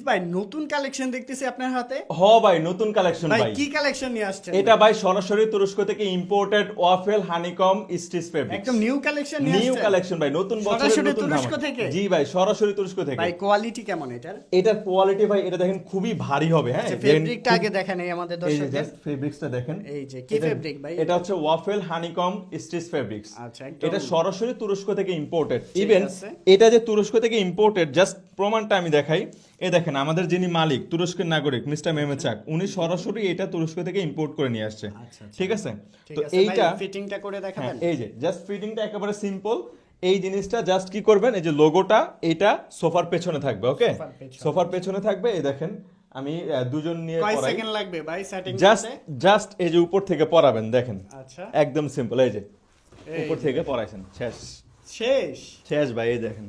ভাই নতুন কালেকশন দেখতেছি আপনার হাতে। হ ভাই নতুন কালেকশন ভাই কি কালেকশন নিয়ে আসছেন? এটা ভাই সরাসরি তুরস্ক থেকে imported waffle honeycomb stitch fabric একদম নিউ কালেকশন নিয়ে নিউ কালেকশন ভাই নতুন বছরের সরাসরি তুরস্ক থেকে? জি ভাই সরাসরি তুরস্ক থেকে। ভাই কোয়ালিটি কেমন এটার? এটার কোয়ালিটি ভাই এটা দেখেন খুবই ভারী হবে হ্যাঁ? ফেব্রিকটা আগে দেখেন এই আমাদের দর্শকদের। ফেব্রিক্সটা দেখেন। এই যে, কি fabric ভাই? এটা হচ্ছে ওয়াফেল হানিকম স্টিচ ফেব্রিক্স আচ্ছা, এটা সরাসরি তুরস্ক থেকে ইম্পোর্টেড ইভেন এটা যে তুরস্ক থেকে ইম্পোর্টেড জাস্ট প্রমাণটা আমি দেখাই। এ দেখেন আমাদের যিনি মালিক তুরস্কের নাগরিক মিস্টার মেমেচাক উনি সরাসরি এটা তুরস্ক থেকে ইম্পোর্ট করে নিয়ে আসছে। আচ্ছা, আচ্ছা। ঠিক আছে? তো এইটা ফিটিংটা করে হ্যাঁ, দেখাবেন? এই যে জাস্ট ফিটিংটা একেবারে সিম্পল এই জিনিসটা জাস্ট কি করবেন? এই যে লোগোটা এটা সোফার পেছনে থাকবে ওকে সোফার পেছনে। থাকবে এই দেখেন আমি দুজন নিয়ে কয় সেকেন্ড লাগবে ভাই সেটিং জাস্ট জাস্ট এই যে উপর থেকে পড়াবেন দেখেন। আচ্ছা। একদম সিম্পল এই যে উপর থেকে পড়াইছেন শেষ। শেষ? শেষ ভাই এই দেখেন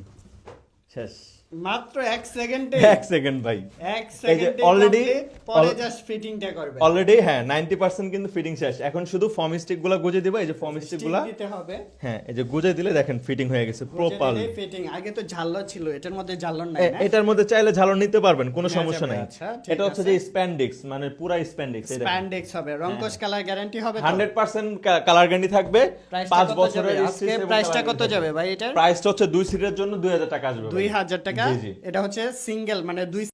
শেষ। মাত্র এক সেকেন্ডে। এক সেকেন্ড ভাই। এক সেকেন্ডে অলরেডি পরে জাস্ট ফিটিংটা করবে অলরেডি হ্যাঁ নাইনটি পার্সেন্ট কিন্তু ফিটিং শেষ। এখন শুধু ফর্ম স্টিকগুলা গুজে দিবা এই যে ফর্ম স্টিক স্টিক দিতে হবে। হ্যাঁ এই যে গুজে দিলে দেখেন ফিটিং হয়ে গেছে প্রপারলি ফিটিং আগে তো ঝাল্লার ছিল এটার মধ্যে ঝাল্লার নাই না। এটার মধ্যে চাইলে ঝালন নিতে পারবেন কোনো সমস্যা নাই। আচ্ছা, এটা হচ্ছে যে স্প্যান্ডিক্স মানে পুরা স্প্যান্ডিক্স স্প্যান্ডেক্স হবে রংকশ কালার গ্যারান্টি হবে তো? হান্ড্রেড পার্সেন্ট কালার গ্যারান্টি থাকবে। প্রাইসটা পাঁচ বছরের যাবে? আজকে প্রাইসটা কত যাবে ভাই এটার? প্রাইসটা হচ্ছে দুই সিটের জন্য দুই হাজার টাকা আসবে দুই ভাই। হাজার টাকা জি। এটা হচ্ছে সিঙ্গেল মানে দুই